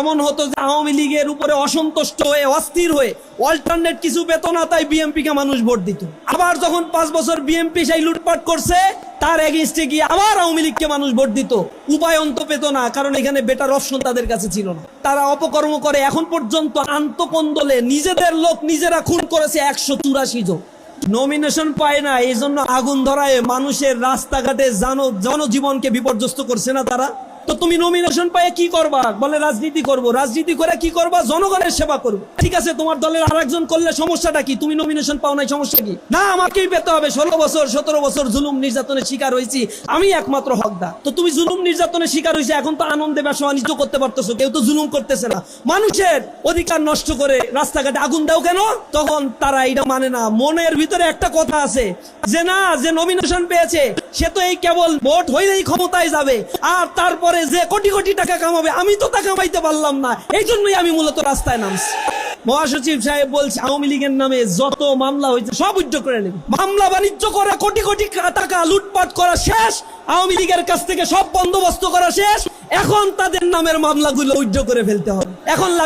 এমন হতো যে আওয়ামী লীগের উপরে অসন্তুষ্ট হয়ে, অস্থির হয়ে অল্টারনেট কিছু পেত না, তাই বিএমপি কে মানুষ ভোট দিত। আবার যখন পাঁচ বছর বিএমপি সেই লুটপাট করছে, তার এগেনস্টে গিয়ে আবার আওয়ামী লীগকে মানুষ ভোট দিত। উপায় অন্ত পেত না, কারণ এখানে বেটার অপশন তাদের কাছে ছিল না। তারা অপকর্ম করে, এখন পর্যন্ত আন্তকন্দলে নিজেদের লোক নিজেরা খুন করেছে একশো চুরাশি জন। নমিনেশন পায় না এই জন্য আগুন ধরায় মানুষের রাস্তাঘাটে জন, জনজীবনকে বিপর্যস্ত করছে না তারা। তো তুমি নমিনেশন পায়ে কি করবা? বলে, রাজনীতি করব। রাজনীতি করে কি করবা? জনগণের সেবা করব। ঠিক আছে, তোমার দলের আরেকজন করলে সমস্যাটা কি? তুমি নমিনেশন পাও নাই, সমস্যা কি? না, আমাকেই পেতে হবে। ষোলো বছর, সতেরো বছর জুলুম নির্যাতনের শিকার হয়েছি। আমি একমাত্র হকদা তো তুমি জুলুম নির্যাতনের শিকার হয়েছে, এখন তো আনন্দে ব্যবসা বাণিজ্য করতে পারতেছো। কেউ তো জুলুম করতেছে না। মানুষের অধিকার নষ্ট করে রাস্তাঘাটে আগুন দাও কেন? তখন তারা এটা মানে না। মনের ভিতরে একটা কথা আছে যে না, যে নমিনেশন পেয়েছে সে তো এই কেবল ভোট হইলেই ক্ষমতায় যাবে। আর তারপরে যে কোটি কোটি টাকা কামাবে, আমি তো তা কামাইতে পারলাম না। এই জন্যই আমি মূলত রাস্তায় নামছি। মহাসচিব সাহেব বলছে, আওয়ামী লীগের নামে যত মামলা হয়েছে সব উদ্যোগ করে নেবে। মামলা বাণিজ্য করা, কোটি কোটি টাকা লুটপাট করা শেষ। আওয়ামী লীগের কাছ থেকে সব বন্দোবস্ত করা শেষ। এখন তাদের নামের মামলাগুলো উদ্যোগ করে ফেলতে হবে। এখন লাগবে